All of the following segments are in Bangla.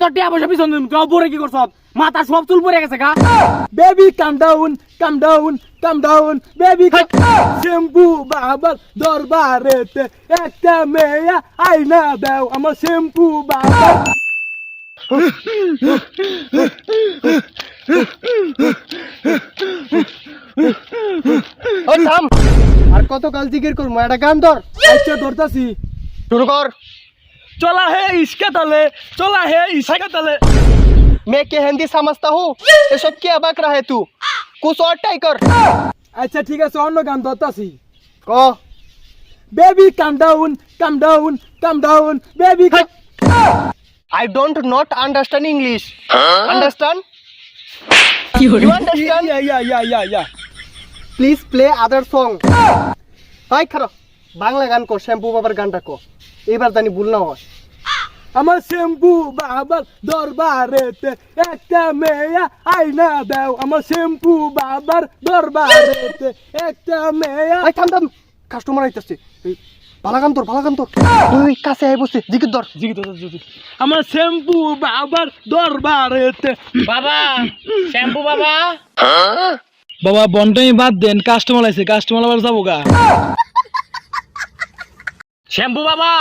তোর টিয়া পয়সা পিছন দিন তুই পরে কি করছ? মাথা সব চুল পরে গেছে গা। Baby come down come down come down baby shampoo বাবার দরবারেতে একটা মেয়া আইনা দাও আমার শ্যাম্পু বাবার। কত কাল জিকির করবো একটা গান ধর আচ্ছা ধরতাছি শুরু কর চলা হে ইসকা তালে চলা হে ইসকা তালে मैं के हिंदी समझता हूँ ये सब क्या बक रहा है तू कुछ और टाई कर আচ্ছা ঠিক আছে অন্য গান ধরতাছি ক baby calm down calm down calm down baby I don't not understand English. Understand? You understand? Yeah yeah yeah yeah yeah Please play other song. হাই খারাপ বাংলা গান কর শ্যাম্পু বাবার গানটা কর। এবার জানি ভুল না হয়। আমার শ্যাম্পু বাবার দরবারেতে একটা মেয়া আইনা দাও। আমার শ্যাম্পু বাবার দরবারেতে একটা মেয়া হাই থাম থাম। কাস্টমার আইতেছে। এই, ভালা গান তোর ভালা গান তোর। তুই কাছে আই বসে তো জিগি আমার শ্যাম্পু বাবার দরবারেতে বাবা শ্যাম্পু বাবা। বাবা বন্টাই বাদ দেন কাস্টমার আছে কাস্টমার আবার যাব গা। শ্যাম্পু বাবা।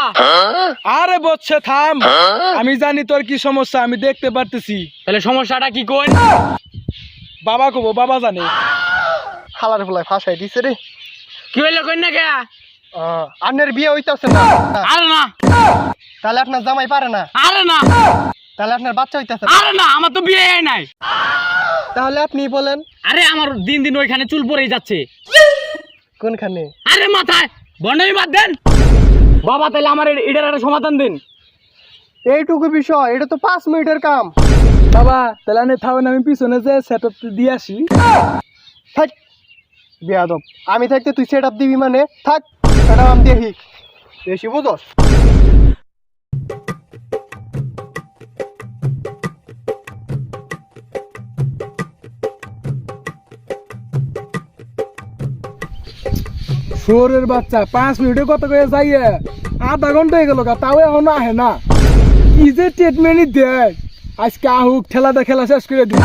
আরে বচ্ছে থাম। আমি জানি তোর কি সমস্যা আমি দেখতে পারতেছি। তাহলে সমস্যাটা কি কোন? বাবা কবো বাবা জানে। হালার ফলাই ফাঁসাই দিছে রে। কি হইল কই না কে আপনার বিয়ে হইতাছে না। আরে না। তাহলে আপনার জামাই পারে না। আরে না। তাহলে আপনার বাচ্চা হইতাছে না। আরে না আমার তো বিয়ে নাই। তাহলে আপনি বলেন। আরে আমার দিন দিন ওইখানে চুল পরেই যাচ্ছে। কোনখানে? আরে মাথায়। বন্ডামি বাদ দেন। বাবা তাহলে আমার এটার একটা সমাধান দিন। এইটুকু বিষয় এটা তো পাঁচ মিনিটের কাম। বাবা তাহলে আমি থাকেন আমি পিছনে যে সেট আপ দিয়ে আসি। থাক বেয়াদব। আমি থাকতে তুই সেট আপ দিবি মানে? থাক সেটা আমি দেখি। বেশি বুঝস। শোরের বাচ্চা পাঁচ মিনিটে কত করে যাইয়ে? আধা ঘণ্টা হয়ে গেল গা, তাও এখন আহে না। কি যে ট্রিটমেন্টই দেয়। আজকে আহুক খেলাটা খেলা শেষ করে দিই।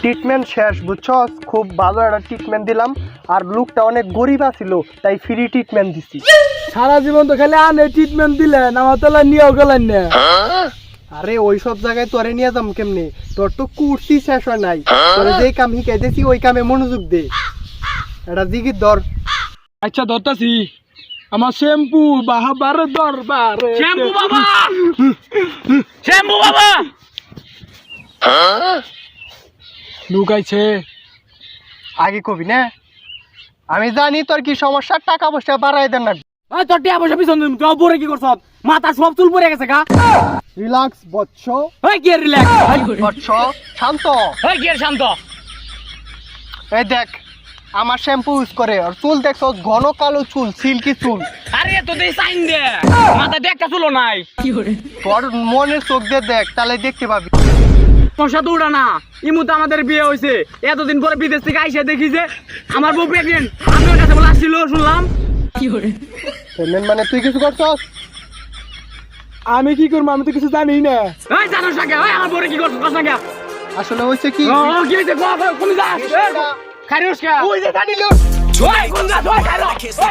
ট্রিটমেন্ট শেষ বুঝছস? খুব ভালো একটা ট্রিটমেন্ট দিলাম। আর লুকটা অনেক গরিব ছিল তাই ফ্রি ট্রিটমেন্ট দিছি। সারা জীবন তো খালি আনে ট্রিটমেন্ট দিলেন আমার তাহলে নিয়েও গেলেন না। আরে ওই সব জায়গায় তোরে নিয়ে যাম কেমনে? তোর তো কুর্সি শেষ হয় নাই। তোরে যেই কাম শিখাই দিছি ওই কামে মনোযোগ দে। এটা জিগির ধর আচ্ছা ধরতাছি। আমার শ্যাম্পু বাহাবার দরবার। শ্যাম্পু বাবা! শ্যাম্পু বাবা! লুকাইছে। আগে কবি না? আমি জানি তোর কি সমস্যা টাকা পয়সা বাড়াই দেন না। ওই তোর টিয়া পয়সা পিছন দিন তুই পরে কি করছ? মাথা সব চুল পরে গেছে গা। রিল্যাক্স বচ্চ ওই কি রিল্যাক্স বচ্চ শান্ত। ওই কি শান্ত? এই দেখ আমার শ্যাম্পু ইউজ করে আর চুল দেখছ ঘন কালো চুল সিল্কি চুল। আরে তো দেই সাইন দে। মাথা দেখটা চুল নাই। তোর মনের চোখ দিয়ে দেখ তাহলে দেখতে পাবি। তোর সাথে উড়া না। ইমুতে আমাদের বিয়ে হয়েছে। এতদিন পরে বিদেশ থেকে আইসা দেখি যে আমার বউ প্রেগনেন্ট আমি ওর কাছে বলে আসছিল শুনলাম? পেমেন্ট মানে তুই কিছু করছস? আমি কি করব? আমি তো কিছু জানি না। ওই জানো সাকে ওই আমার বউরে কি করছ? কস না আসলে হয়েছে কি? ও কি হইছে কো কোন যা Karushka. Who is it? That look. Hey, Gunga, hey, Karu. I can't sleep